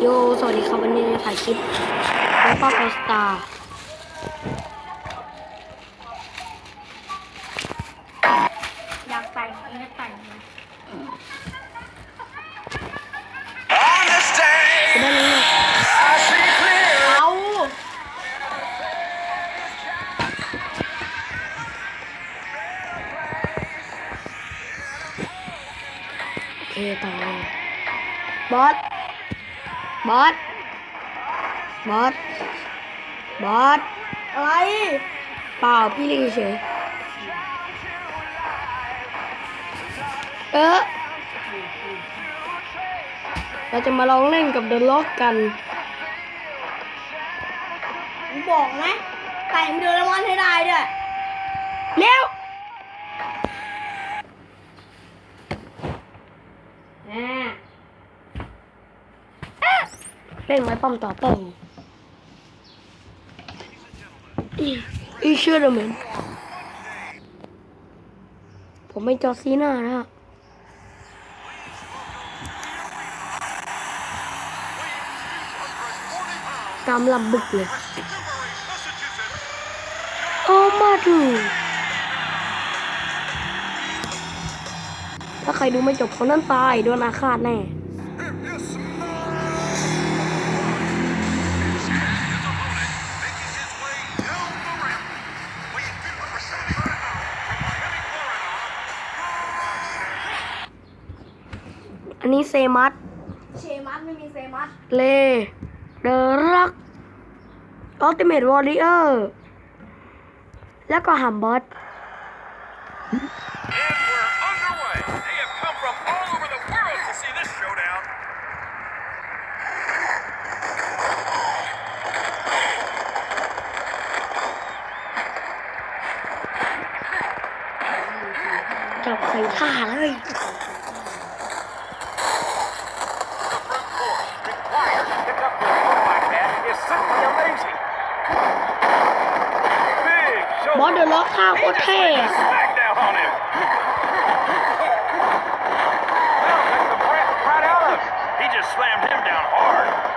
โย สวัสดีครับวันนี้จะถ่ายคลิปแล้วก็คอสตาร์อยากแต่งเองก็แต่งเลย On this day, จะได้รู้เลย I see clear. เอาโอเคต่อเลยบอส บอส บอส บอส อะไร เปล่าพี่เรียกเฉยเออเราจะมาลองเล่นกับเดอะล็อกกันผมบอกไหมแต่งโดเรมอนให้ได้ด้วย เร็ว อ่า เล่นไม้ป้อมต่อป้อมอีอีเชื่อเดอร์แมนผมไม่จอซีหน้านะฮะกำลำบึกเลย โอ้มาดู ถ้าใครดูไม่จบคนนั้นตายโดนอาฆาตแน่ เซมัสเชมัสไม่มีเซมัสเลเดอะรักอัลติเมทวอริเออร์แล้วก็ฮัมบอส And we're underway. They have come from all over the world to see this showdown. จับใส่ท่าเลย บอส shoulder. เดอะล็อกท่าโค He ตร just เท่ laid a อะ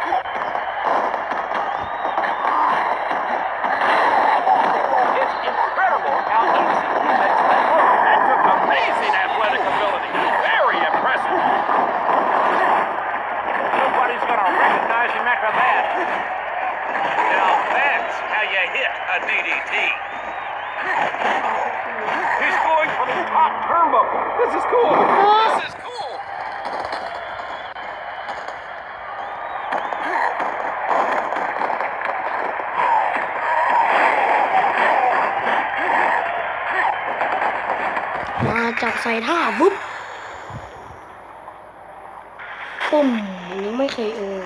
จับใส่ท่าวุ๊บปุ่มยังไม่เคยเออ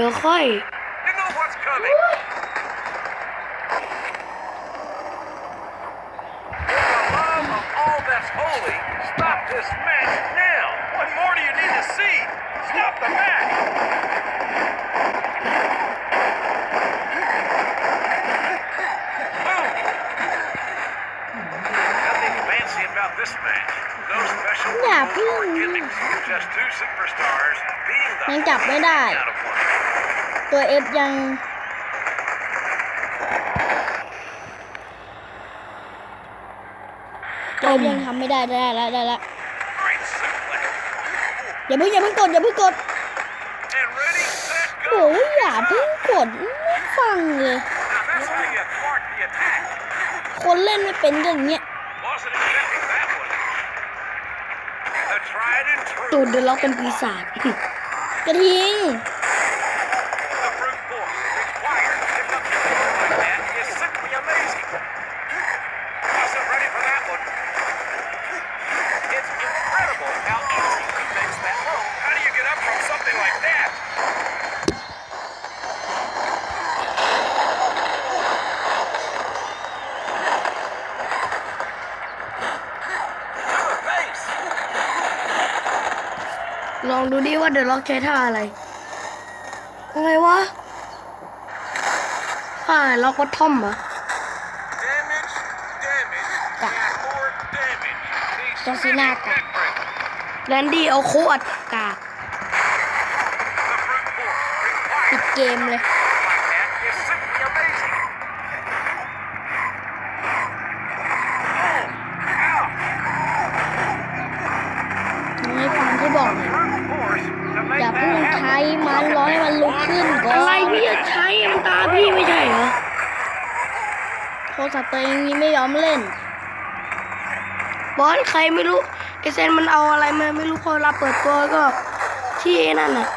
เดี๋ยวค่อย You know what's coming. For the love of all that's holy, stop this match now. What more do you need to see? Stop the match. Boom. Nothing fancy about this match. no special อย่าเพิ่ง gimmicks. Just two superstars beating the ยังจับไม่ได้ out of one. ตัวเอฟยังตัวเอฟยังทำไม่ได้ได้แล้วได้แล้ว Great suplex. อย่าเพิ่งอย่าเพิ่งกดอย่าเพิ่งกด And ready, set, โอ้ go. ยอย่าเพิ่งกดไม่ฟังเลย Now that's how you thwart the attack. คนเล่นไม่เป็นก็อย่างเงี้ย Wasn't expecting that one. The tried and ตู true. ดเดอะล็อกเป็นปีศาจ กระทิง The brute force required to pick up your form like that is simply amazing. Wasn't ready for that one. It's incredible how easy he makes that look. How do you get up from something like that? To the face. ลองดูดิว่าเดอะล็อกใช้ท่าอะไรอะไรวะท่าล็อกวัตทอมเหรอ Damage, damage, Dạ. and more damage. The Cho xin nào cả. spinning neck breaker. แรนดี้เอาโคตรกาก The brute force ปิ required ดเกมเลย ตาพี่ไม่ใช่เหรอโทรศัพท์ตัวเองนี่ไม่ยอมเล่น บอสใครไม่รู้ไอเซนมันเอาอะไรมาไม่รู้พอเราเปิดตัวก็ที่ไอ้นั่นน่ะ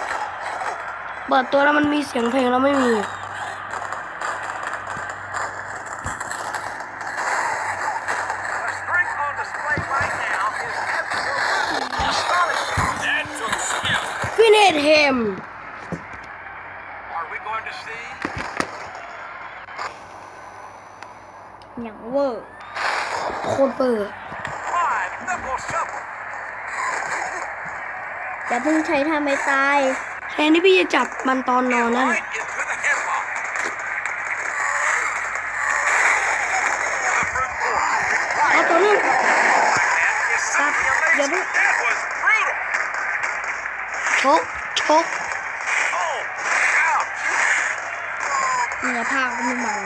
เปิดตัวแล้วมันมีเสียงเพลงแล้วไม่มี The strength on display right now is absolutely astonishing. That took skill. ฟินเนตเฮม อย่างเวอร์โคตรเปิด Five knuckle shuffle. อย่าเพิ่งใช้ทำไม่ตายแทนที่พี่จะจับมันตอนนอนนั่น Right น่ะ into the headlock. The brute force เอา required ตัวนึง like that is simply Dạ amazing. vâng. That was brutal. ชกชก Oh, ouch. เนื้อผ้าก็ไม่มัน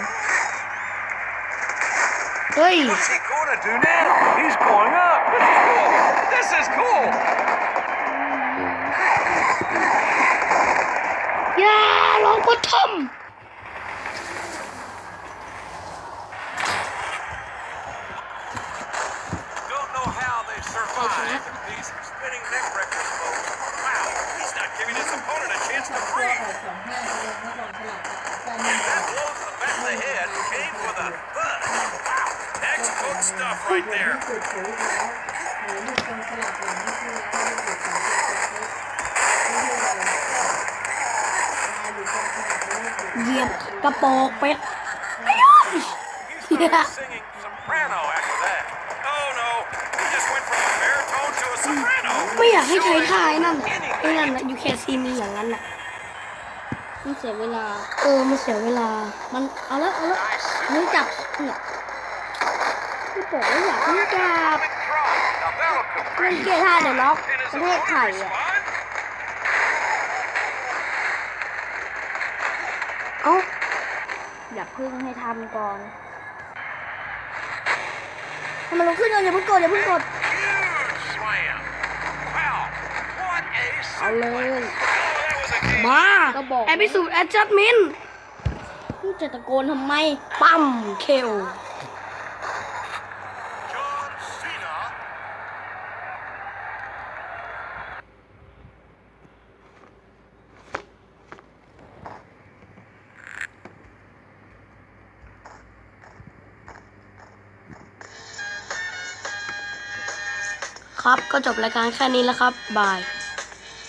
Please. What's he gonna do now? He's going up. This is cool. This is cool. Yeah, long for Tom. Don't know how they survive these spinning neck records, folks. Wow, he's not giving his opponent a chance to breathe. Right there. เหยียบกระโปรงเป็ด He started singing soprano after that. Oh no, he just went from a baritone to a soprano. ไม่อยากให้ใช้ท่าไอ้นั่นไอ้นั่นนะยูแคซีมีอย่างนั้นน่ะ มันเสียเวลา เออ มันเสียเวลา มัน เอาแล้วเอาแล้ว Nice มึงจับเนี่ย พี่บอกว่าอย่าเพิ่งจับ atomic drop. Now that'll complete เล่นเกียร์ท่าเดี๋ยวล็อก And ป his ระเทศ opponent ไทยอะ respond? เอ้าอย่าเพิ่งให้ทำก่อนทำไมเราขึ้นก่อนอย่าเพิ่งกดอย่าเพิ่งกด Huge slam. Wow, what a เอาเลย Oh, that was a game. มาก็บอกแอพิสูดแอดจัดมินมึงจะตะโกนทำไม ปั๊มเคล ครับก็จบรายการแค่นี้แล้วครับบาย